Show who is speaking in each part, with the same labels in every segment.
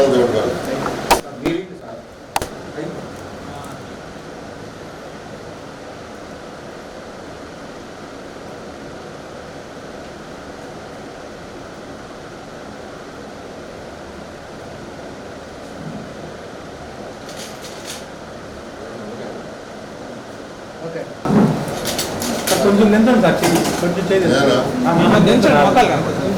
Speaker 1: దేవుడు కాదు
Speaker 2: కొంచెం నిందండి సార్ చెయ్యి. కొంచెం చేయి
Speaker 1: నేనా?
Speaker 2: దించండి మొక్కలు కొంచెం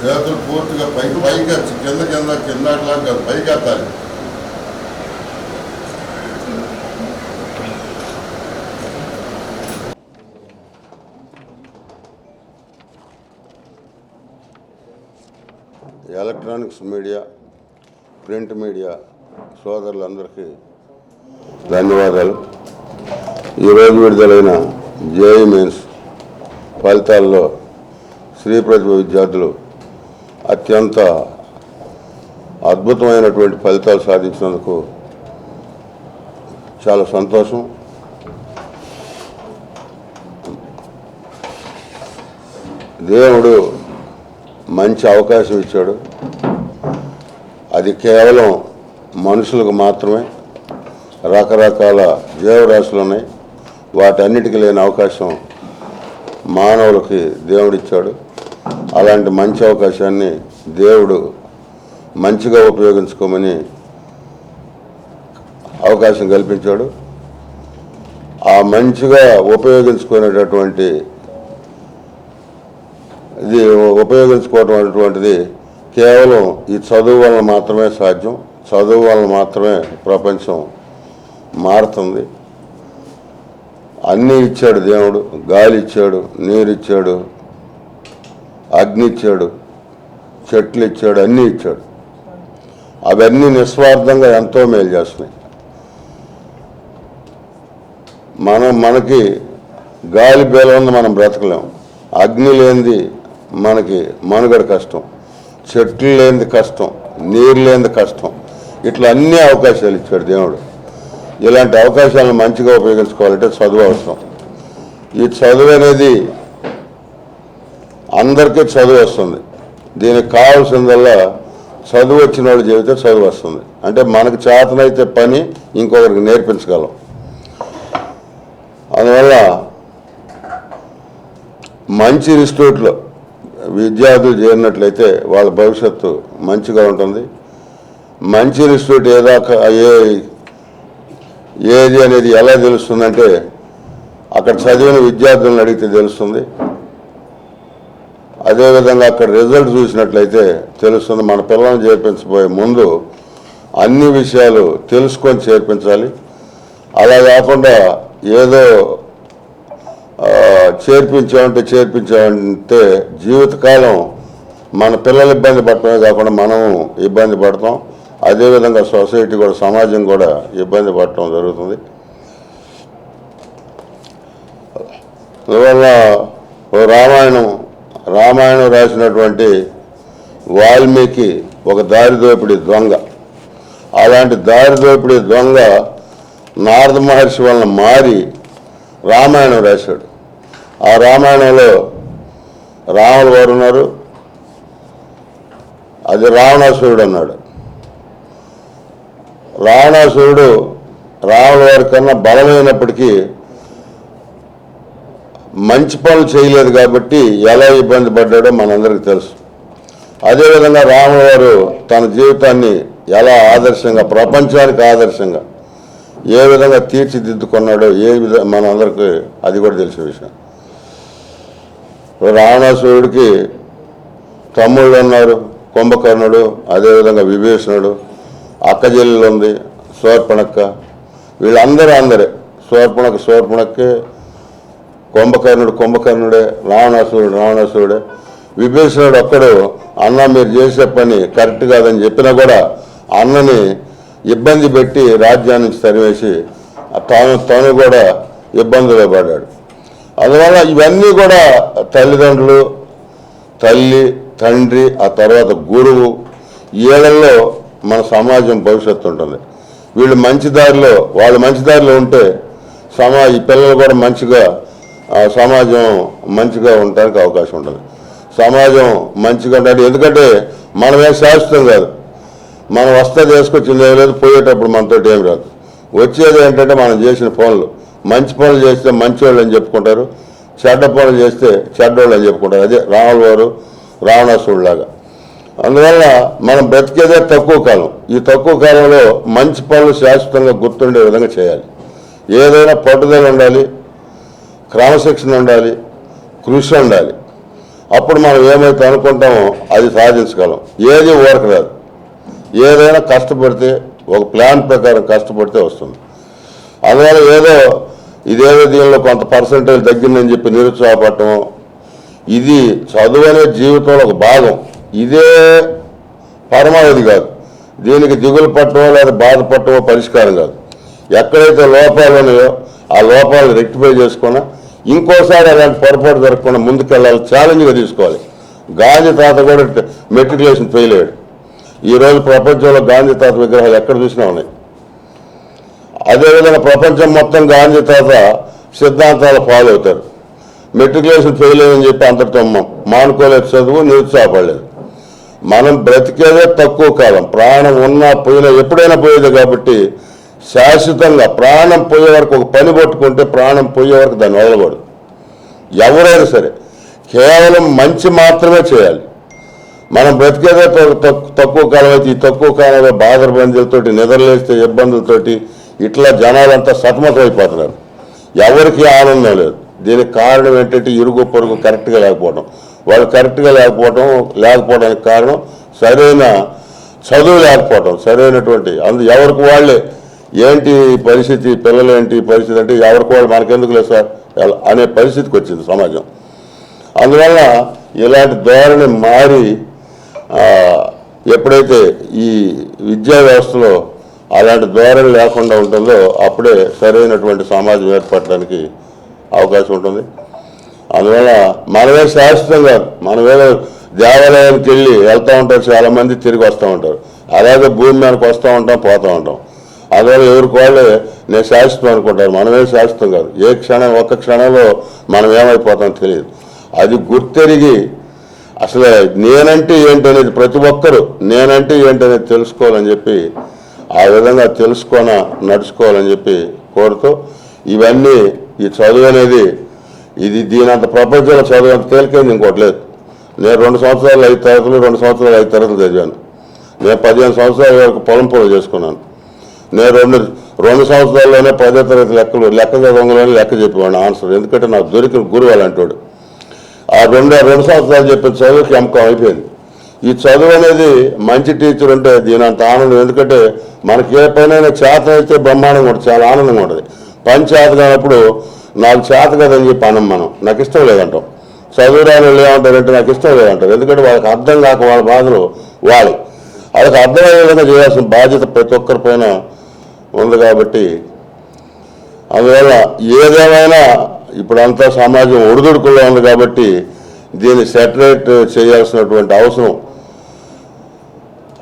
Speaker 1: చేతులు పూర్తిగా పైకి పైకి కింద కింద కింద అట్లా కాదు పైకి ఎత్తాలి. ఎలక్ట్రానిక్స్ మీడియా ప్రింట్ మీడియా సోదరులందరికీ ధన్యవాదాలు. ఈరోజు విడుదలైన జేఈ మెయిన్స్ ఫలితాల్లో శ్రీ ప్రతిభ విద్యార్థులు అత్యంత అద్భుతమైనటువంటి ఫలితాలు సాధించినందుకు చాలా సంతోషం. దేవుడు మంచి అవకాశం ఇచ్చాడు. అది కేవలం మనుషులకు మాత్రమే రకరకాల జీవరాశులు ఉన్నాయి. వాటన్నిటికీ లేని అవకాశం మానవులకి దేవుడిచ్చాడు అలాంటి మంచి అవకాశాన్ని దేవుడు మంచిగా ఉపయోగించుకోమని అవకాశం కల్పించాడు. ఆ మంచిగా ఉపయోగించుకునేటటువంటి ఇది ఉపయోగించుకోవటం అనేటువంటిది కేవలం ఈ చదువు వలన మాత్రమే సాధ్యం చదువు వలన మాత్రమే ప్రపంచం మారుతుంది. అన్నీ ఇచ్చాడు దేవుడు గాలి ఇచ్చాడు నీరు ఇచ్చాడు అగ్ని ఇచ్చాడు చెట్లు ఇచ్చాడు అన్నీ ఇచ్చాడు. అవన్నీ నిస్వార్థంగా ఎంతో మేలు చేస్తున్నాయి. మనం మనకి గాలి బేలంది మనం బ్రతకలేం. అగ్ని లేనిది మనకి మనుగడ కష్టం చెట్లు లేనిది కష్టం నీరు లేనిది కష్టం ఇట్లా అన్ని అవకాశాలు ఇచ్చాడు దేవుడు. ఇలాంటి అవకాశాలను మంచిగా ఉపయోగించుకోవాలంటే చదువు అవసరం. ఈ చదువు అనేది అందరికీ చదువు వస్తుంది. దీనికి కావాల్సిందల్లా చదువు వచ్చిన వాళ్ళు చెబితే చదువు వస్తుంది. అంటే మనకు చేతనైతే పని ఇంకొకరికి నేర్పించగలం. అందువల్ల మంచి ఇన్స్టిట్యూట్లో విద్యార్థులు చేరినట్లయితే వాళ్ళ భవిష్యత్తు మంచిగా ఉంటుంది. మంచి ఇన్స్టిట్యూట్ ఏదాకా ఏ ఏది అనేది ఎలా తెలుస్తుందంటే అక్కడ చదివిన విద్యార్థులను అడిగితే తెలుస్తుంది. అదేవిధంగా అక్కడ రిజల్ట్ చూసినట్లయితే తెలుస్తుంది. మన పిల్లల్ని చేర్పించబోయే ముందు అన్ని విషయాలు తెలుసుకొని చేర్పించాలి. అలా కాకుండా ఏదో చేర్పించామంటే చేర్పించామంటే జీవితకాలం మన పిల్లలు ఇబ్బంది పడటమే కాకుండా మనం ఇబ్బంది పడతాం. అదేవిధంగా సొసైటీ కూడా సమాజం కూడా ఇబ్బంది పడటం జరుగుతుంది. అందువల్ల రామాయణం రామాయణం రాసినటువంటి వాల్మీకి ఒక దారిదోపిడి దొంగ. అలాంటి దారిదోపిడి దొంగ నారద మహర్షి వలన మారి రామాయణం రాశాడు. ఆ రామాయణంలో రాములు వారు ఉన్నారు? అది రావణాసురుడు అన్నాడు. రావణాసురుడు రాముల వారి కన్నా బలమైనప్పటికీ మంచి పనులు చేయలేదు కాబట్టి ఎలా ఇబ్బంది పడ్డాడో మనందరికీ తెలుసు. అదేవిధంగా రాముల వారు తన జీవితాన్ని ఎలా ఆదర్శంగా ప్రపంచానికి ఆదర్శంగా ఏ విధంగా తీర్చిదిద్దుకున్నాడో ఏ విధ మనందరికీ అది కూడా తెలిసే విషయం. రావణాసురుడికి తమ్ముళ్ళు ఉన్నారు కుంభకర్ణుడు అదేవిధంగా విభీషణుడు అక్క ఉంది శోర్పణక్క వీళ్ళందరూ అందరే శోర్పణక్క శోర్పణక్కే కుంభకర్ణుడు కుంభకర్ణుడే రావణాసురుడు రావణాసురుడే. విభీషణుడు ఒక్కడు అన్న మీరు చేసే పని కరెక్ట్ కాదని చెప్పినా కూడా అన్నని ఇబ్బంది పెట్టి రాజ్యాన్ని తరివేసి తాను తాను కూడా ఇబ్బందులు పడ్డాడు. అందువల్ల ఇవన్నీ కూడా తల్లిదండ్రులు తల్లి తండ్రి ఆ తర్వాత గురువు ఈళ్ళల్లో మన సమాజం భవిష్యత్తు ఉంటుంది. వీళ్ళు మంచి దారిలో వాళ్ళు మంచి దారిలో ఉంటే సమా ఈ పిల్లలు కూడా మంచిగా ఆ, సమాజం మంచిగా ఉండడానికి అవకాశం ఉంటుంది. సమాజం మంచిగా ఉండాలి. ఎందుకంటే మనమేం శాశ్వతం కాదు. మనం వస్తే చేసుకొచ్చింది ఏం లేదు పోయేటప్పుడు మనతోటి ఏం రాదు. వచ్చేది ఏంటంటే మనం చేసిన ఫోన్లు మంచి పనులు చేస్తే మంచివాళ్ళు అని చెప్పుకుంటారు చెడ్డ పనులు చేస్తే చెడ్డోళ్ళు అని చెప్పుకుంటారు. అదే రాముల వారు రావణాసురుడు లాగా. అందువల్ల మనం బ్రతికేదే తక్కువ కాలం. ఈ తక్కువ కాలంలో మంచి పనులు శాశ్వతంగా గుర్తుండే విధంగా చేయాలి. ఏదైనా పట్టుదల ఉండాలి క్రమశిక్షణ ఉండాలి కృషి ఉండాలి. అప్పుడు మనం ఏమైతే అనుకుంటామో అది సాధించగలం. ఏది ఊరక రాదు. ఏదైనా కష్టపడితే ఒక ప్లాన్ ప్రకారం కష్టపడితే వస్తుంది. అందువల్ల ఏదో ఇదేదో దీనిలో కొంత పర్సంటేజ్ తగ్గిందని చెప్పి నిరుత్సాహపడటం. ఇది చదువు అనే జీవితంలో ఒక భాగం. ఇదే పరమావధి కాదు. దీనికి దిగులు పట్టడం లేదా బాధపడటమో పరిష్కారం కాదు. ఎక్కడైతే లోపాలు ఉన్నాయో ఆ లోపాలను రెక్టిఫై చేసుకున్నా ఇంకోసారి అలాంటి పొరపాటు జరగకుండా ముందుకెళ్ళాలి ఛాలెంజ్గా తీసుకోవాలి. గాంధీ తాత కూడా మెట్రికులేషన్ ఫెయిల్ అయ్యాడు. ఈరోజు ప్రపంచంలో గాంధీ తాత విగ్రహాలు ఎక్కడ చూసినా ఉన్నాయి. అదేవిధంగా ప్రపంచం మొత్తం గాంధీ తాత సిద్ధాంతాలు ఫాలో అవుతారు. మెట్రికులేషన్ ఫెయిల్ అయ్యని చెప్పి అంతటితో మానుకోలేదు చదువు నిరుత్సాహపడలేదు. మనం బ్రతికేదే తక్కువ కాలం. ప్రాణం ఉన్నా పోయినా ఎప్పుడైనా పోయేది కాబట్టి శాశ్వతంగా ప్రాణం పోయే వరకు ఒక పని పట్టుకుంటే ప్రాణం పోయే వరకు దాన్ని వదలకూడదు. ఎవరైనా సరే కేవలం మంచి మాత్రమే చేయాలి. మనం బ్రతికేదే తక్కువ కాలం అయితే ఈ తక్కువ కాలంలో బాధరబందీలతోటి నిద్రలేస్తే ఇబ్బందులతోటి ఇట్లా జనాలంతా సతమతం అయిపోతున్నారు ఎవరికి ఆనందం లేదు. దీనికి కారణం ఏంటంటే ఇరుగు పొరుగు కరెక్ట్గా లేకపోవడం. వాళ్ళు కరెక్ట్గా లేకపోవడం లేకపోవడానికి కారణం సరైన చదువు లేకపోవడం సరైనటువంటి అందు ఎవరికి వాళ్ళే. ఏంటి పరిస్థితి? పిల్లలు ఏంటి పరిస్థితి అంటే ఎవరికి వాళ్ళు మనకెందుకు లేదు సార్? అనే పరిస్థితికి వచ్చింది సమాజం. అందువల్ల ఇలాంటి ధోరణి మారి ఎప్పుడైతే ఈ విద్యా వ్యవస్థలో అలాంటి ద్వారం లేకుండా ఉంటుందో అప్పుడే సరైనటువంటి సమాజం ఏర్పడడానికి అవకాశం ఉంటుంది. అందువల్ల మనమే శాశ్వతం కాదు మనమేదో దేవాలయానికి వెళ్ళి వెళ్తూ ఉంటారు చాలా మంది తిరిగి వస్తూ ఉంటారు. అలాగే భూమి మీదకి వస్తూ ఉంటాం పోతూ ఉంటాం. అందువల్ల ఎవరికి వాళ్ళే నేను శాశ్వతం అనుకుంటారు. మనమే శాశ్వతం కాదు. ఏ క్షణం ఒక్క క్షణంలో మనం ఏమైపోతాం తెలియదు. అది గుర్తెరిగి అసలు నేనంటే ఏంటనేది ప్రతి ఒక్కరూ నేనంటే ఏంటనేది తెలుసుకోవాలని చెప్పి ఆ విధంగా తెలుసుకొని నడుచుకోవాలని చెప్పి కోరుతూ ఇవన్నీ ఈ చదువు అనేది ఇది దీనంత ప్రపంచంలో చదువు అంత తేలికైంది ఇంకోటి లేదు. నేను రెండు సంవత్సరాలు ఐదు తరగతులు రెండు సంవత్సరాలు ఐదు తరగతులు చదివాను. నేను పదిహేను సంవత్సరాల వరకు పొలం పనులు చేసుకున్నాను. నేను రెండు రెండు సంవత్సరాల్లోనే పదో తరగతి లెక్కలు లెక్క చదవంలోనే లెక్క చెప్పేవాడు ఆన్సర్. ఎందుకంటే నాకు దొరికిన గురువు అలాంటోడు ఆ రెండు రెండు సంవత్సరాలు చెప్పిన చదువుకి ఎంకం అయిపోయింది. ఈ చదువు అనేది మంచి టీచర్ ఉంటే దీని అంత ఆనందం. ఎందుకంటే మనకి ఏ పనైనా చేత అయితే బ్రహ్మాండం కూడా చాలా ఆనందంగా ఉంటుంది. పని చేత కానప్పుడు నాకు చేత కదని చెప్పి అనం మనం. నాకు ఇష్టం లేదంటాం. చదువు రాని వాళ్ళు ఏమంటారంటే నాకు ఇష్టం లేదంటారు. ఎందుకంటే వాళ్ళకి అర్థం కాక వాళ్ళ బాధలు వాళ్ళు. వాళ్ళకి అర్థమయ్యే విధంగా చేయాల్సిన బాధ్యత ప్రతి ఒక్కరి పైన ఉంది కాబట్టి అందువల్ల ఏదేమైనా ఇప్పుడంతా సమాజం ఒడిదుడుకుల్లో ఉంది కాబట్టి దీన్ని సెటరేట్ చేయాల్సినటువంటి అవసరం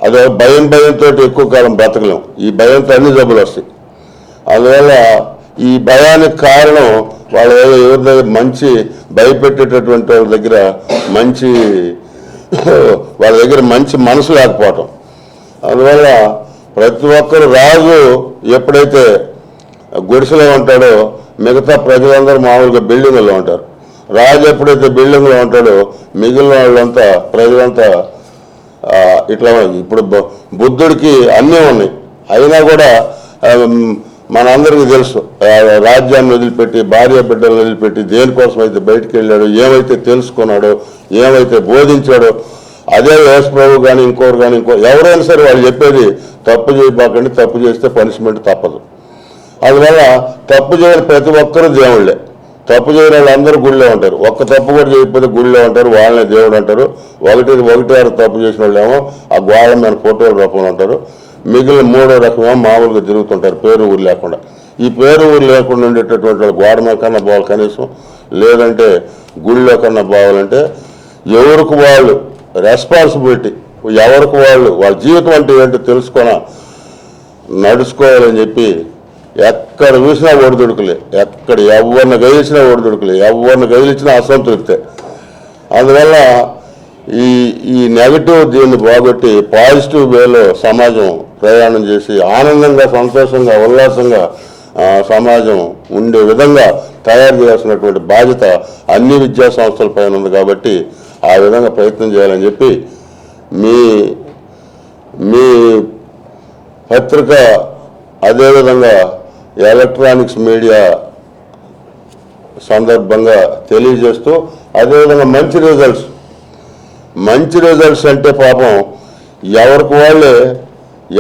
Speaker 1: అదే భయం భయంతో ఎక్కువ కాలం బ్రతకలేం. ఈ భయంతో అన్ని జబ్బులు వస్తాయి. అందువల్ల ఈ భయానికి కారణం వాళ్ళ ఎవరి దగ్గర మంచి భయపెట్టేటటువంటి వాళ్ళ దగ్గర మంచి వాళ్ళ దగ్గర మంచి మనసు లేకపోవటం. అందువల్ల ప్రతి ఒక్కరు రాజు ఎప్పుడైతే గుడిసెలో ఉంటాడో మిగతా ప్రజలందరూ మామూలుగా బిల్డింగుల్లో ఉంటారు. రాజు ఎప్పుడైతే బిల్డింగ్లో ఉంటాడో మిగిలిన వాళ్ళంతా ప్రజలంతా ఇట్లా ఇప్పుడు బుద్ధుడికి అన్నీ ఉన్నాయి. అయినా కూడా మనందరికీ తెలుసు రాజ్యాన్ని వదిలిపెట్టి భార్య బిడ్డలను వదిలిపెట్టి దేనికోసం అయితే బయటికి వెళ్ళాడో ఏమైతే తెలుసుకున్నాడో ఏమైతే బోధించాడో అదే యేసు ప్రభు కానీ ఇంకోరు కానీ ఇంకో ఎవరైనా సరే వాళ్ళు చెప్పేది తప్పు చేయబాకండి తప్పు చేస్తే పనిష్మెంట్ తప్పదు. అందువల్ల తప్పు చేయని ప్రతి ఒక్కరూ దేవుళ్ళే. తప్పు చేయని వాళ్ళు అందరూ గుళ్ళో ఉంటారు. ఒక్క తప్పు కూడా చేయకపోతే గుళ్ళో ఉంటారు వాళ్ళనే దేవుడు అంటారు. ఒకటి ఒకటి ఆరు తప్పు చేసిన వాళ్ళేమో ఆ గోడ మీద ఫోటోల రూపంలో ఉంటారు. మిగిలిన మూడో రకమేమో మామూలుగా తిరుగుతుంటారు పేరు ఊరు లేకుండా. ఈ పేరు ఊరు లేకుండా ఉండేటటువంటి వాళ్ళు గోడ మీద కన్నా బావాలి కనీసం లేదంటే గుళ్ళో కన్నా బావాలంటే ఎవరికి వాళ్ళు రెస్పాన్సిబిలిటీ ఎవరికి వాళ్ళు వాళ్ళ జీవితం అంటే ఏంటో తెలుసుకొని నడుచుకోవాలని చెప్పి ఎక్కడ చూసినా ఓడి దొడుకులే. ఎక్కడ ఎవరిని ఓడి దుడుకలే. ఎవరిని గదిలిచినా అసంతృప్తే అందువల్ల ఈ ఈ నెగటివ్ దీన్ని బాగొట్టి పాజిటివ్ వేలో సమాజం ప్రయాణం చేసి ఆనందంగా సంతోషంగా ఉల్లాసంగా సమాజం ఉండే విధంగా తయారు చేయాల్సినటువంటి బాధ్యత అన్ని విద్యా సంస్థల పైన ఉంది కాబట్టి ఆ విధంగా ప్రయత్నం చేయాలని చెప్పి మీ మీ పత్రిక అదేవిధంగా ఎలక్ట్రానిక్స్ మీడియా సందర్భంగా తెలియజేస్తూ అదేవిధంగా మంచి రిజల్ట్స్ మంచి రిజల్ట్స్ అంటే పాపం ఎవరికి వాళ్ళే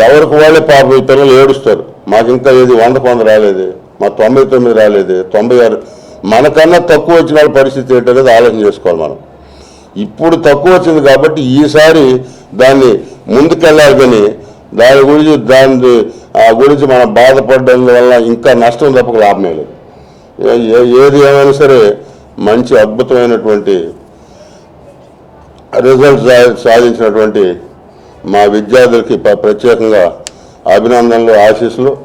Speaker 1: ఎవరికి వాళ్ళే పాపం ఈ పిల్లలు ఏడుస్తారు. మాకు ఇంకా ఏది వంద వంద రాలేదు మా తొంభై తొమ్మిది రాలేదు తొంభై ఆరు. మనకన్నా తక్కువ వచ్చిన వాళ్ళ పరిస్థితి ఏంటనేది ఆలోచన చేసుకోవాలి మనం. ఇప్పుడు తక్కువ వచ్చింది కాబట్టి ఈసారి దాన్ని ముందుకెళ్ళాలి కానీ దాని గురించి దాని గురించి మనం బాధపడడం వల్ల ఇంకా నష్టం తప్పక లాభమే లేదు. ఏ- ఏది ఏమైనా సరే మంచి అద్భుతమైనటువంటి రిజల్ట్ సాధించినటువంటి మా విద్యార్థులకి ప్రత్యేకంగా అభినందనలు ఆశీస్సులు.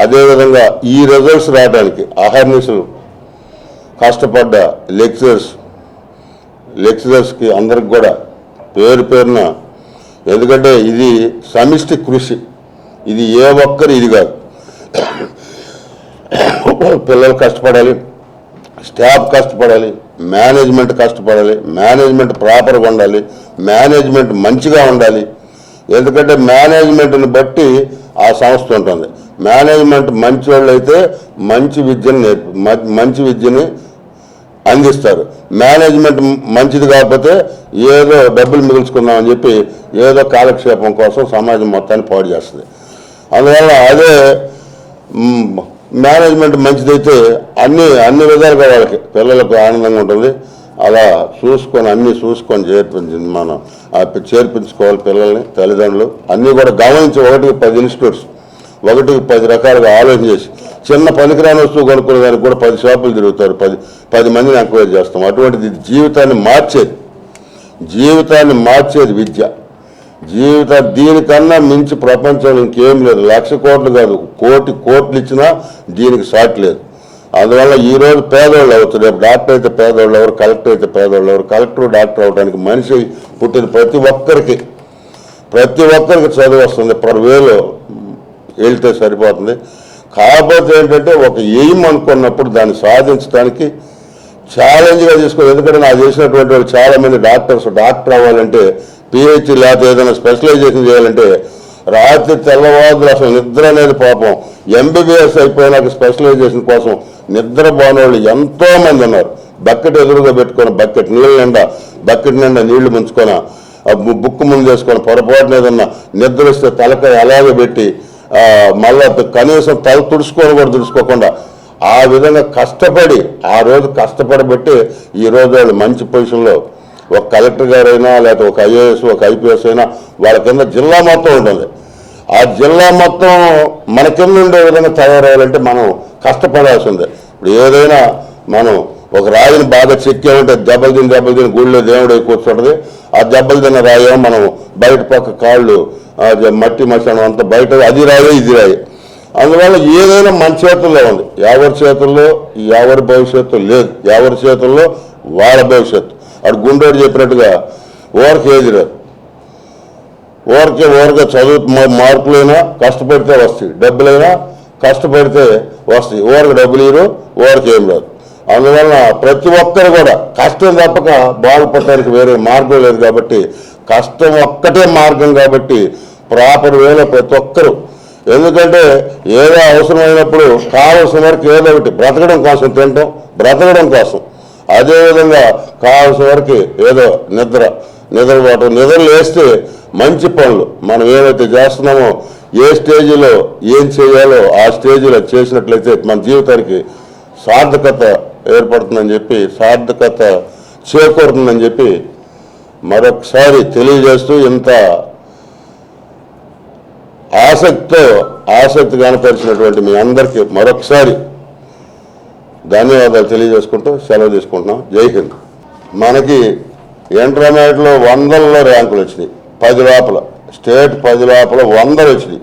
Speaker 1: అదేవిధంగా ఈ రిజల్ట్స్ రావడానికి అహర్నిశలు కష్టపడ్డ లెక్చరర్స్ లెక్చరర్స్కి అందరికి కూడా పేరు పేరున ఎందుకంటే ఇది సమిష్టి కృషి. ఇది ఏ ఒక్కరు ఇది కాదు. పిల్లలు కష్టపడాలి స్టాఫ్ కష్టపడాలి మేనేజ్మెంట్ కష్టపడాలి మేనేజ్మెంట్ ప్రాపర్గా ఉండాలి మేనేజ్మెంట్ మంచిగా ఉండాలి. ఎందుకంటే మేనేజ్మెంట్ని బట్టి ఆ సంస్థ ఉంటుంది. మేనేజ్మెంట్ మంచి వాళ్ళు అయితే మంచి విద్యను నేర్పి మ- మంచి విద్యని అందిస్తారు. మేనేజ్మెంట్ మంచిది కాకపోతే ఏదో డబ్బులు మిగుల్చుకుందామని చెప్పి ఏదో కాలక్షేపం కోసం సమాజం మొత్తాన్ని పాడు చేస్తుంది. అందువల్ల అదే మేనేజ్మెంట్ మంచిదైతే అన్ని అన్ని విధాలుగా వాళ్ళకి పిల్లలకు ఆనందంగా ఉంటుంది. అలా చూసుకొని అన్నీ చూసుకొని చేర్పించింది మనం చేర్పించుకోవాలి పిల్లల్ని తల్లిదండ్రులు. అన్నీ కూడా గమనించి ఒకటికి పది ఇన్స్టిట్యూట్స్ ఒకటికి పది రకాలుగా ఆలోచన చేసి చిన్న పనికిరాని వస్తువు కొనుక్కునే దానికి కూడా పది షాపులు తిరుగుతారు. పది పది మందిని ఎంక్వైరీ చేస్తాం. అటువంటిది జీవితాన్ని మార్చేది. జీవితాన్ని మార్చేది విద్య. జీవిత దీనికన్నా మించి ప్రపంచంలో ఇంకేం లేదు. లక్ష కోట్లు కాదు కోటి కోట్లు ఇచ్చినా దీనికి సాటి లేదు. అందువల్ల ఈ రోజు పేదోళ్ళు అవుతారు రేపు డాక్టర్ అయితే పేదోళ్ళు ఎవరు కలెక్టర్ అయితే పేదోళ్ళు ఎవరు కలెక్టర్ డాక్టర్ అవడానికి మనిషి పుట్టిన ప్రతి ఒక్కరికి ప్రతి ఒక్కరికి చదువు వస్తుంది. పర్ వేలో వెళ్తే సరిపోతుంది. కాకపోతే ఏంటంటే ఒక ఎయిమ్ అనుకున్నప్పుడు దాన్ని సాధించడానికి ఛాలెంజ్గా తీసుకోవాలి. ఎందుకంటే నాకు చేసినటువంటి వాళ్ళు చాలామంది డాక్టర్స్ డాక్టర్ అవ్వాలంటే పిహెచ్ లేకపోతే ఏదైనా స్పెషలైజేషన్ చేయాలంటే రాత్రి తెల్లవారులు అసలు నిద్ర అనేది పాపం. ఎంబీబీఎస్ అయిపోయినాక స్పెషలైజేషన్ కోసం నిద్ర వాళ్ళు ఎంతో మంది ఉన్నారు. బకెట్ ఎదురుగా పెట్టుకొని బకెట్ నీళ్ళ నిండా బకెట్ నిండా నీళ్ళు ముంచుకొని బుక్ ముందు చేసుకొని పొరపాటున ఏదన్నా నిద్ర వస్తే తలకాయ అలాగే పెట్టి మళ్ళీ మళ్ళా కనీసం తల తుడుచుకొని కూడా తుడుచుకోకుండా ఆ విధంగా కష్టపడి ఆ రోజు కష్టపడబట్టి ఈ రోజు వాళ్ళు మంచి పొజిషన్లో ఒక కలెక్టర్ గారైనా లేకపోతే ఒక ఐఏఎస్ ఒక ఐపీఎస్ అయినా వాళ్ళ కింద జిల్లా మొత్తం ఉంటుంది ఆ జిల్లా మొత్తం మన కింద ఉండే విధంగా తయారయ్యాలంటే మనం కష్టపడాల్సిందే. ఇప్పుడు ఏదైనా మనం ఒక రాయిని బాగా చెక్కామంటే దెబ్బలు తిని దెబ్బలు తిని గుళ్ళో దేవుడు కూర్చుంటుంది. ఆ దెబ్బలు తిన్న రాయేమో మనం బయట పక్క కాళ్ళు మట్టి మశానం అంతా బయట అది రాయే ఇది రాయి. అందువల్ల ఏదైనా మన చేతుల్లో ఉంది. ఎవరి చేతుల్లో? ఎవరి భవిష్యత్తు లేదు. ఎవరి చేతుల్లో? వాళ్ళ భవిష్యత్తు. అటు గుండోడు చెప్పినట్టుగా ఓవర్కి ఏది ఓవర్కే ఊరికే చదువు మార్పులైనా మార్కులైనా కష్టపడితే వస్తాయి. డబ్బులైనా కష్టపడితే వస్తాయి. ఊరికి డబ్బులు ఇరు ఓవర్కి ఏం రాదు. అందువలన ప్రతి ఒక్కరు కూడా కష్టం తప్పక బాగుపడటానికి వేరే మార్గం లేదు కాబట్టి కష్టం ఒక్కటే మార్గం కాబట్టి ప్రాపర్ వేలో ప్రతి ఒక్కరు. ఎందుకంటే ఏదో అవసరమైనప్పుడు కావలసిన వరకు ఏదో ఒకటి బ్రతకడం కోసం తినటం బ్రతకడం కోసం. అదేవిధంగా కావాల్సిన వరకు ఏదో నిద్ర నిద్రపోవటం నిద్ర లేస్తే మంచి పనులు. మనం ఏవైతే చేస్తున్నామో ఏ స్టేజిలో ఏం చేయాలో ఆ స్టేజిలో చేసినట్లయితే మన జీవితానికి సార్థకత ఏర్పడుతుందని చెప్పి సార్థకత చేకూరుతుందని చెప్పి మరొకసారి తెలియజేస్తూ ఇంత ఆసక్తితో ఆసక్తి కనపరిచినటువంటి మీ అందరికీ మరొకసారి ధన్యవాదాలు తెలియజేసుకుంటూ సెలవు తీసుకుంటున్నాం. జై హింద్. మనకి ఇంటర్మీడియట్లో వందల్లో ర్యాంకులు వచ్చినాయి. పది లోపల. స్టేట్ పది లోపల వందలు వచ్చినాయి.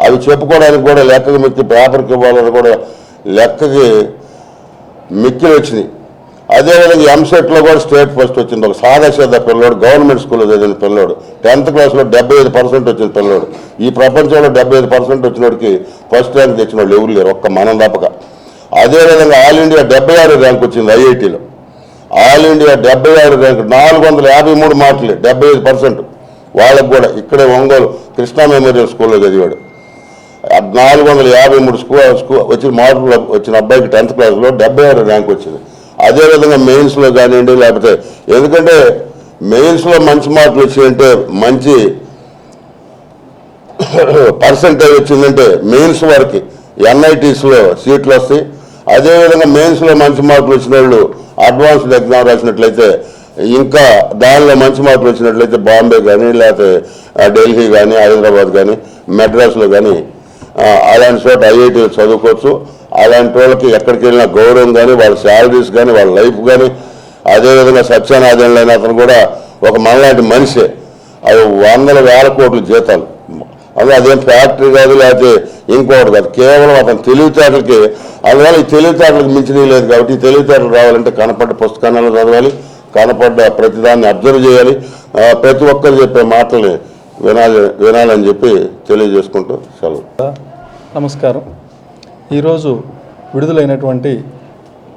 Speaker 1: అవి చెప్పుకోవడానికి కూడా లెక్కకి మిక్కి పేపర్కి ఇవ్వాలని కూడా లెక్కకి మిక్కిలు వచ్చినాయి. అదేవిధంగా ఎంసెట్లో కూడా స్టేట్ ఫస్ట్ వచ్చింది. ఒక సాదా పిల్లోడు గవర్నమెంట్ స్కూల్లో చదివిన పిల్లోడు. టెన్త్ క్లాస్లో డెబ్బై ఐదు పర్సెంట్ వచ్చిన పిల్లోడు. ఈ ప్రపంచంలో డెబ్బై ఐదు పర్సెంట్ వచ్చినోడికి ఫస్ట్ ర్యాంక్ తెచ్చిన వాళ్ళు ఎవరు లేరు. ఒక్క మనం తప్పక. అదేవిధంగా ఆల్ ఇండియా డెబ్బై ఆరు ర్యాంక్ వచ్చింది ఐఐటీలో. ఆల్ ఇండియా డెబ్బై ఆరు ర్యాంక్ నాలుగు వందల యాభై మూడు మార్కులు డెబ్బై ఐదు పర్సెంట్. వాళ్ళకు కూడా ఇక్కడే ఒంగోలు కృష్ణా మెమోరియల్ స్కూల్లో చదివాడు. నాలుగు వందల యాభై మూడు స్కూ స్కూ వచ్చిన మార్కులు వచ్చిన అబ్బాయికి టెన్త్ క్లాస్లో డెబ్బై ఆరు ర్యాంక్ వచ్చింది. అదేవిధంగా మెయిన్స్లో కానివ్వండి లేకపోతే ఎందుకంటే మెయిన్స్లో మంచి మార్కులు వచ్చాయంటే మంచి పర్సంటేజ్ వచ్చిందంటే మెయిన్స్ వరకు ఎన్ఐటీస్లో సీట్లు వస్తాయి. అదేవిధంగా మెయిన్స్లో మంచి మార్కులు వచ్చిన వాళ్ళు అడ్వాన్స్డ్ ఎగ్జామ్ రాసినట్లయితే ఇంకా దానిలో మంచి మార్కులు వచ్చినట్లయితే బాంబే కానీ లేకపోతే ఢిల్లీ కానీ హైదరాబాద్ కానీ మెడ్రాస్లో కానీ అలాంటి చోట ఐఐటీలు చదువుకోవచ్చు. అలాంటి వాళ్ళకి ఎక్కడికి వెళ్ళినా గౌరవం కానీ వాళ్ళ శాలరీస్ కానీ వాళ్ళ లైఫ్ కానీ అదేవిధంగా సత్యనారాయణ అయిన అతను కూడా ఒక మనలాంటి మనిషే. అది వందల వేల కోట్ల జీతాలు. అదే అదేం ఫ్యాక్టరీ కాదు లేకపోతే ఇంకోటి కాదు. కేవలం అతని తెలివితేటలకి అందువల్ల ఈ తెలివితేటలకు మించిన లేదు కాబట్టి ఈ తెలివితేటలు రావాలంటే కనపడ్డ పుస్తకాలను చదవాలి కనపడ్డ ప్రతిదాన్ని అబ్జర్వ్ చేయాలి. ప్రతి ఒక్కరు చెప్పే మాటల్ని వినాలి వినాలని చెప్పి తెలియజేసుకుంటూ సెలవు.
Speaker 3: నమస్కారం. ఈరోజు విడుదలైనటువంటి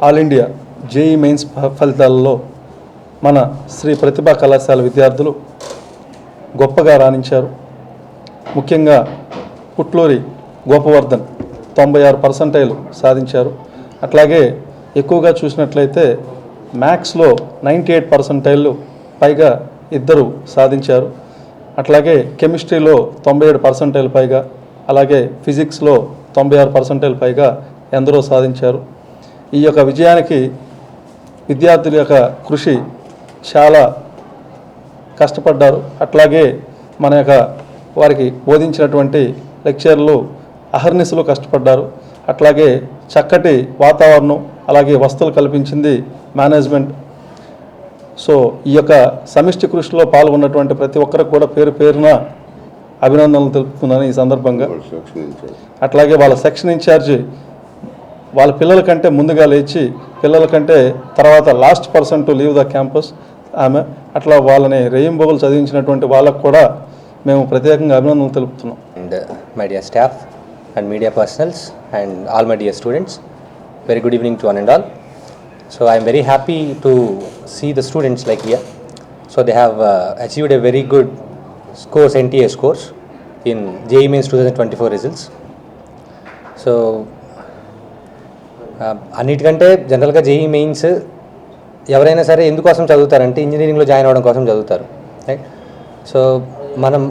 Speaker 3: ఆల్ ఇండియా జేఈ మెయిన్స్ ఫలితాలలో మన శ్రీ ప్రతిభా కళాశాల విద్యార్థులు గొప్పగా రాణించారు. ముఖ్యంగా పుట్లూరి గోపవర్ధన్ తొంభై ఆరు పర్సంటైల్ సాధించారు. అట్లాగే ఎక్కువగా చూసినట్లయితే మ్యాథ్స్లో నైంటీ ఎయిట్ పర్సంటైళ్ళు పైగా ఇద్దరు సాధించారు. అట్లాగే కెమిస్ట్రీలో తొంభై ఏడు పర్సంటైల్ పైగా అలాగే ఫిజిక్స్లో తొంభై ఆరు పర్సంటైల్ పైగా ఎందరో సాధించారు. ఈ యొక్క విజయానికి విద్యార్థుల యొక్క కృషి చాలా కష్టపడ్డారు. అట్లాగే మన యొక్క వారికి బోధించినటువంటి లెక్చర్లు అహర్నిశలు కష్టపడ్డారు. అట్లాగే చక్కటి వాతావరణం అలాగే వస్తువులు కల్పించింది మేనేజ్మెంట్. సో ఈ యొక్క సమిష్టి కృషిలో పాల్గొన్నటువంటి ప్రతి ఒక్కరికి కూడా పేరు పేరున అభినందనలు తెలుపుతున్నాను ఈ సందర్భంగా. అట్లాగే వాళ్ళ సెక్షన్ ఇన్ఛార్జి వాళ్ళ పిల్లల కంటే ముందుగా లేచి పిల్లల కంటే తర్వాత last person to leave the campus ఆమె. అట్లా వాళ్ళని రెయింబోగులు చదివించినటువంటి వాళ్ళకు కూడా మేము ప్రత్యేకంగా అభినందనలు తెలుపుతున్నాం.
Speaker 4: And media staff and media personnels and all media students very good evening to one and all so I'm very happy to see the students like year so they have achieved a very good scores NTA scores in JEE Mains two thousand twenty four results so అన్నిటికంటే జనరల్గా JEE mains ఎవరైనా సరే ఎందుకోసం చదువుతారంటే ఇంజనీరింగ్లో join అవ్వడం కోసం చదువుతారు right so మనం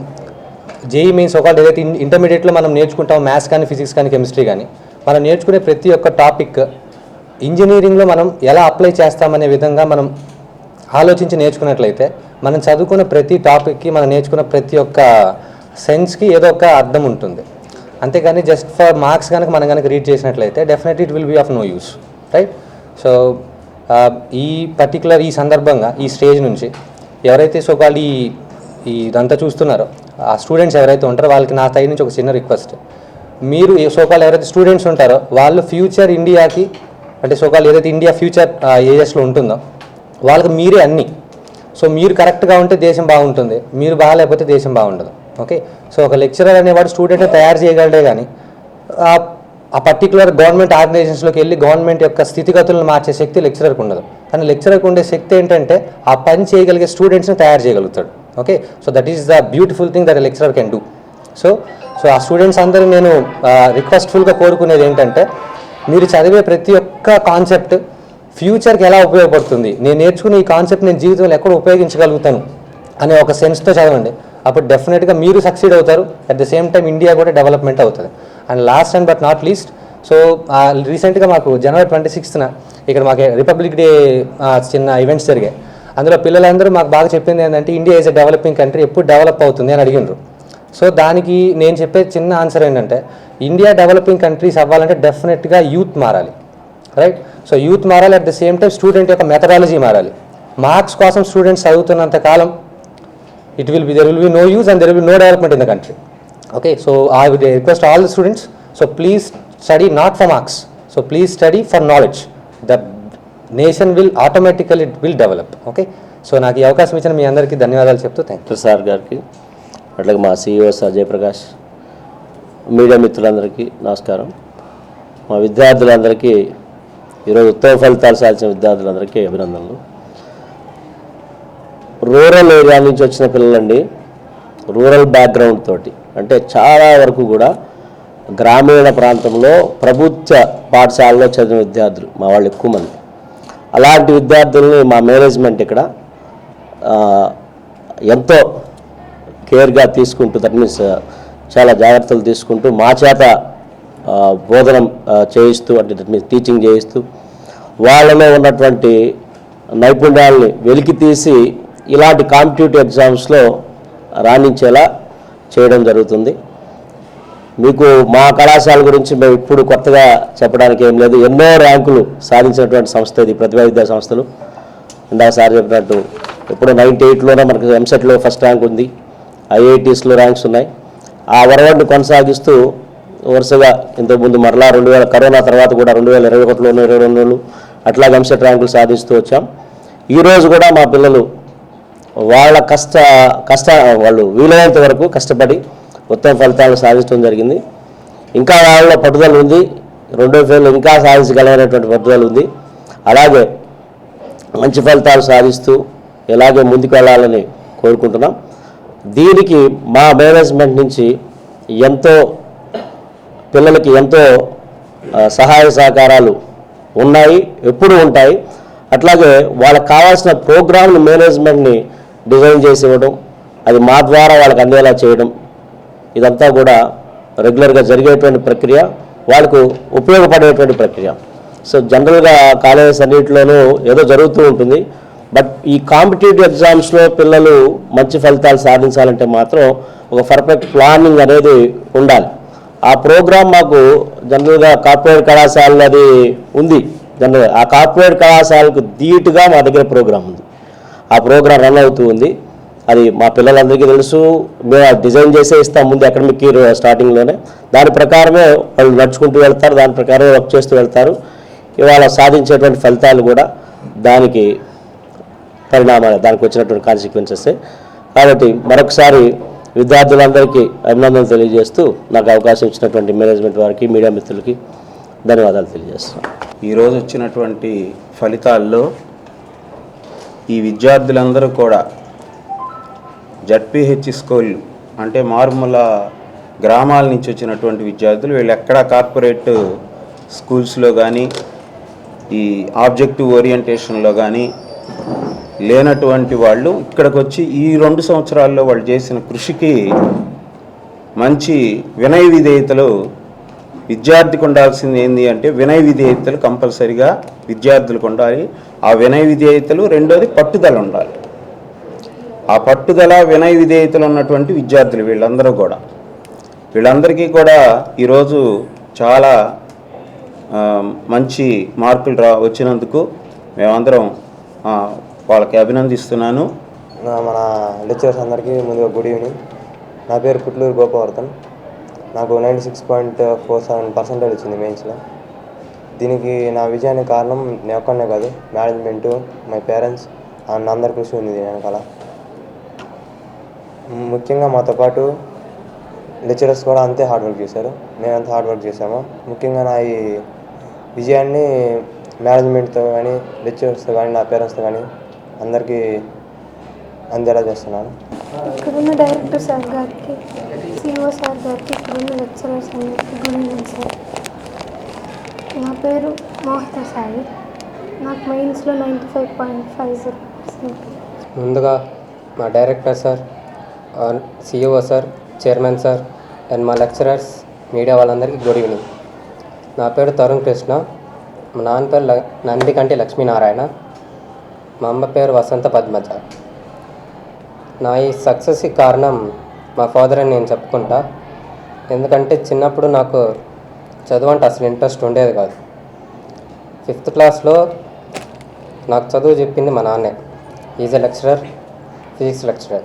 Speaker 4: జేఈ మీన్స్ ఒకవేళ ఏదైతే ఇన్- ఇంటర్మీడియట్లో మనం నేర్చుకుంటాం మ్యాథ్స్ కానీ ఫిజిక్స్ కానీ కెమిస్ట్రీ కానీ మనం నేర్చుకునే ప్రతి ఒక్క టాపిక్ ఇంజనీరింగ్లో మనం ఎలా అప్లై చేస్తామనే విధంగా మనం ఆలోచించి నేర్చుకున్నట్లయితే మనం చదువుకున్న ప్రతి టాపిక్కి మనం నేర్చుకున్న ప్రతి ఒక్క సెన్స్కి ఏదో ఒక అర్థం ఉంటుంది. అంతేగాని జస్ట్ ఫర్ మార్క్స్ కనుక మనం కనుక రీడ్ చేసినట్లయితే definitely it will be of no use right so ఈ పర్టికులర్ ఈ సందర్భంగా ఈ స్టేజ్ నుంచి ఎవరైతే సో వాళ్ళు ఈ ఇదంతా చూస్తున్నారు. ఆ స్టూడెంట్స్ ఎవరైతే ఉంటారో వాళ్ళకి నా సైడ్ నుంచి ఒక చిన్న రిక్వెస్ట్ మీరు సోకాల్ ఎవరైతే స్టూడెంట్స్ ఉంటారో వాళ్ళు ఫ్యూచర్ ఇండియాకి అంటే సోకాల్ ఏదైతే ఇండియా ఫ్యూచర్ ఏజెస్లో ఉంటుందో వాళ్ళకి మీరే అన్నీ. సో మీరు కరెక్ట్గా ఉంటే దేశం బాగుంటుంది. మీరు బాగాలేకపోతే దేశం బాగుండదు. ఓకే? సో ఒక లెక్చరర్ అనేవాడు స్టూడెంట్ని తయారు చేయగలడే కానీ ఆ- ఆ పర్టికులర్ గవర్నమెంట్ ఆర్గనైజేషన్స్లోకి వెళ్ళి గవర్నమెంట్ యొక్క స్థితిగతులను మార్చే శక్తి లెక్చరర్కి ఉండదు. కానీ లెక్చరర్కి ఉండే శక్తి ఏంటంటే ఆ పని చేయగలిగే స్టూడెంట్స్ని తయారు చేయగలుగుతాడు. Okay so that is the beautiful thing that lecturer can do so so ఆ స్టూడెంట్స్ అందరూ నేను రిక్వెస్ట్ఫుల్గా కోరుకునేది ఏంటంటే మీరు చదివే ప్రతి ఒక్క కాన్సెప్ట్ ఫ్యూచర్కి ఎలా ఉపయోగపడుతుంది? నేను నేర్చుకుని ఈ కాన్సెప్ట్ నేను జీవితంలో ఎక్కడ ఉపయోగించగలుగుతాను? అనే ఒక సెన్స్తో చదవండి. అప్పుడు డెఫినెట్గా మీరు సక్సీడ్ అవుతారు. At the same time India కూడా డెవలప్మెంట్ అవుతుంది. And last and but not least so రీసెంట్గా మాకు జనవరి ట్వంటీ సిక్స్త్న ఇక్కడ మాకు రిపబ్లిక్ డే చిన్న ఈవెంట్స్ జరిగాయి. అందులో పిల్లలందరూ మాకు బాగా చెప్పింది ఏంటంటే India is a developing country ఎప్పుడు డెవలప్ అవుతుంది? అని అడిగినారు సో దానికి నేను చెప్పే చిన్న ఆన్సర్ ఏంటంటే ఇండియా డెవలపింగ్ కంట్రీస్ అవ్వాలంటే డెఫినెట్గా యూత్ మారాలి. రైట్ సో యూత్ మారాలి at the same time student యొక్క మెథడాలజీ మారాలి. మార్క్స్ కోసం స్టూడెంట్స్ చదువుతున్నంత కాలం it will be there will be no use and there will no development in in the country. Okay, so I would request all the students, so please study not for marks, so please study for knowledge. Nation will automatical it will develop okay? So నాకు ఈ అవకాశం ఇచ్చిన మీ అందరికీ ధన్యవాదాలు చెప్తూ thank
Speaker 5: sir గారికి అట్లాగే మా సిఇఓ సార్ జయప్రకాష్ మీడియా మిత్రులందరికీ నమస్కారం. మా విద్యార్థులందరికీ ఈరోజు ఉత్తమ ఫలితాలు సాధించిన విద్యార్థులందరికీ అభినందనలు. రూరల్ ఏరియా నుంచి వచ్చిన పిల్లలండి రూరల్ బ్యాక్గ్రౌండ్ తోటి అంటే చాలా వరకు కూడా గ్రామీణ ప్రాంతంలో ప్రభుత్వ పాఠశాలలో చదివిన విద్యార్థులు మా వాళ్ళు ఎక్కువ మంది. అలాంటి విద్యార్థుల్ని మా మేనేజ్మెంట్ ఇక్కడ ఎంతో కేర్గా తీసుకుంటూ దట్ మీన్స్ చాలా జాగ్రత్తలు తీసుకుంటూ మా చేత బోధనం చేయిస్తూ అంటే దట్ మీన్స్ టీచింగ్ చేయిస్తూ వాళ్ళలో ఉన్నటువంటి నైపుణ్యాల్ని వెలికి తీసి ఇలాంటి కాంపిటేటివ్ ఎగ్జామ్స్లో రాణించేలా చేయడం జరుగుతుంది. మీకు మా కళాశాల గురించి మేము ఇప్పుడు కొత్తగా చెప్పడానికి ఏం లేదు. ఎన్నో ర్యాంకులు సాధించినటువంటి సంస్థ ఇది ప్రతిభా విద్యా సంస్థలు. ఇందాక సార్ చెప్పినట్టు ఇప్పుడు నైంటీ ఎయిట్లోనే మనకు ఎంసెట్లో ఫస్ట్ ర్యాంక్ ఉంది. ఐఐటీస్లో ర్యాంక్స్ ఉన్నాయి. ఆ వరవడిని కొనసాగిస్తూ వరుసగా ఇంతకుముందు మరలా రెండు వేల కరోనా తర్వాత కూడా రెండు వేల ఇరవై ఒకటిలోనూ ఇరవై రెండులో అట్లా ఎంసెట్ ర్యాంకులు సాధిస్తూ వచ్చాం. ఈరోజు కూడా మా పిల్లలు వాళ్ళ కష్ట కష్ట వాళ్ళు వీలైనంత వరకు కష్టపడి ఉత్తమ ఫలితాలను సాధించడం జరిగింది. ఇంకా వాళ్ళలో పట్టుదల ఉంది. రెండో ఫెయిల్ ఇంకా సాధించగలమైనటువంటి పట్టుదల ఉంది. అలాగే మంచి ఫలితాలు సాధిస్తూ ఇలాగే ముందుకు వెళ్ళాలని కోరుకుంటున్నాం. దీనికి మా మేనేజ్మెంట్ నుంచి ఎంతో పిల్లలకి ఎంతో సహాయ సహకారాలు ఉన్నాయి. ఎప్పుడు ఉంటాయి. అట్లాగే వాళ్ళకి కావాల్సిన ప్రోగ్రాంలు మేనేజ్మెంట్ని డిజైన్ చేసి ఇవ్వడం అది మా ద్వారా వాళ్ళకి అందేలా చేయడం ఇదంతా కూడా రెగ్యులర్గా జరిగేటువంటి ప్రక్రియ వాళ్ళకు ఉపయోగపడేటువంటి ప్రక్రియ. సో జనరల్గా కాలేజెస్ అన్నింటిలోనూ ఏదో జరుగుతూ ఉంటుంది. బట్ ఈ కాంపిటేటివ్ ఎగ్జామ్స్లో పిల్లలు మంచి ఫలితాలు సాధించాలంటే మాత్రం ఒక పర్ఫెక్ట్ ప్లానింగ్ అనేది ఉండాలి. ఆ ప్రోగ్రామ్ మాకు జనరల్గా కార్పొరేట్ కళాశాలలో అది ఉంది జనరల్గా. ఆ కార్పొరేట్ కళాశాలకు ధీటుగా మా దగ్గర ప్రోగ్రామ్ ఉంది. ఆ ప్రోగ్రాం రన్ అవుతూ ఉంది. అది మా పిల్లలందరికీ తెలుసు. మేము డిజైన్ చేసే ఇస్తాం ముందు అకాడమిక్ ఇయర్ స్టార్టింగ్లోనే దాని ప్రకారమే వాళ్ళు నడుచుకుంటూ వెళ్తారు దాని ప్రకారమే వర్క్ చేస్తూ వెళ్తారు. ఇవాళ సాధించేటువంటి ఫలితాలు కూడా దానికి పరిణామాలు దానికి వచ్చినటువంటి కాన్సిక్వెన్సెస్ కాబట్టి మరొకసారి విద్యార్థులందరికీ అభినందనలు తెలియజేస్తూ నాకు అవకాశం ఇచ్చినటువంటి మేనేజ్మెంట్ వారికి మీడియా మిత్రులకి ధన్యవాదాలు తెలియజేస్తున్నాను.
Speaker 6: ఈరోజు వచ్చినటువంటి ఫలితాల్లో ఈ విద్యార్థులందరూ కూడా జడ్పిహెచ్ స్కూల్ అంటే మారుమూల గ్రామాల నుంచి వచ్చినటువంటి విద్యార్థులు వీళ్ళు ఎక్కడ కార్పొరేట్ స్కూల్స్లో కానీ ఈ ఆబ్జెక్టివ్ ఓరియంటేషన్లో కానీ లేనటువంటి వాళ్ళు ఇక్కడికి వచ్చి ఈ రెండు సంవత్సరాల్లో వాళ్ళు చేసిన కృషికి మంచి వినయ విధేయతలు విద్యార్థికి ఉండాల్సింది ఏంటి అంటే వినయ విధేయతలు కంపల్సరిగా విద్యార్థులకు ఉండాలి. ఆ వినయ విధేయతలు రెండోది పట్టుదల ఉండాలి. ఆ పట్టుదల వినయ విధేయతలు ఉన్నటువంటి విద్యార్థులు వీళ్ళందరూ కూడా. వీళ్ళందరికీ కూడా ఈరోజు చాలా మంచి మార్కులు రా వచ్చినందుకు మేమందరం వాళ్ళకి అభినందిస్తున్నాను.
Speaker 7: మన లెక్చరర్స్ అందరికీ ముందుగా గుడ్ ఈవినింగ్. నా పేరు పుట్లూరు గోపవర్ధన్. నాకు ninety six point four seven percentage వచ్చింది మెయిన్స్లో. దీనికి నా విజయానికి కారణం నేను ఒక్కనే కాదు మేనేజ్మెంటు మై పేరెంట్స్ అండ్ అందరి కృషి ఉంది దీని వెనకాల. ముఖ్యంగా మాతో పాటు లెక్చరర్స్ కూడా అంతే హార్డ్ వర్క్ చేశారు. మేము అంత హార్డ్ వర్క్ చేశాము. ముఖ్యంగా నా ఈ విజయాన్ని మేనేజ్మెంట్తో కానీ లెక్చరర్స్తో కానీ నా పేరెంట్స్తో కానీ అందరికీ అందేలా చేస్తున్నాను.
Speaker 8: ఇక్కడున్న డైరెక్టర్ సార్ గారికి సిఓ సార్ గారికి ఇక్కడున్న లెక్చరర్స్ అందరికీ గుడ్ ఈవినింగ్ సార్ నా పేరు మోహిత సాయి. నాకు మెయిన్స్లో ninety five point five zero
Speaker 9: ముందుగా మా director sir CEO sir chairman sir and మా లెక్చరర్స్ మీడియా వాళ్ళందరికీ గుడ్ ఈవినింగ్. నా పేరు తరుణ్ కృష్ణ. మా నాన్న పేరు ల- నందికంటి లక్ష్మీనారాయణ. మా అమ్మ పేరు వసంత పద్మజ. నా ఈ సక్సెస్కి కారణం మా ఫాదర్ అని నేను చెప్పుకుంటా. ఎందుకంటే చిన్నప్పుడు నాకు చదువు అంటే అసలు ఇంట్రెస్ట్ ఉండేది కాదు. ఫిఫ్త్ క్లాస్లో నాకు చదువు చెప్పింది మా నాన్నే. Is a lecturer physics lecturer.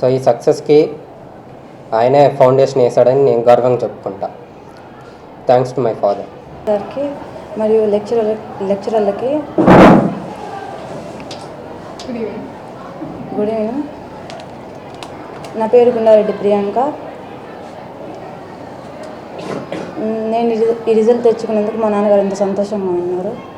Speaker 9: So ఈ సక్సెస్కి ఆయనే ఫౌండేషన్ వేసాడని నేను గర్వంగా చెప్పుకుంటా. Thanks to my father.
Speaker 10: గారికి మరియు లెక్చరర్ లెక్చరర్లకి గుడ్ ఈవినింగ్ నా పేరు గుండారెడ్డి ప్రియాంక. నేను ఈ రిజ- ఈ రిజల్ట్ తెచ్చుకున్నందుకు మా నాన్నగారు ఎంత సంతోషంగా ఉన్నారు.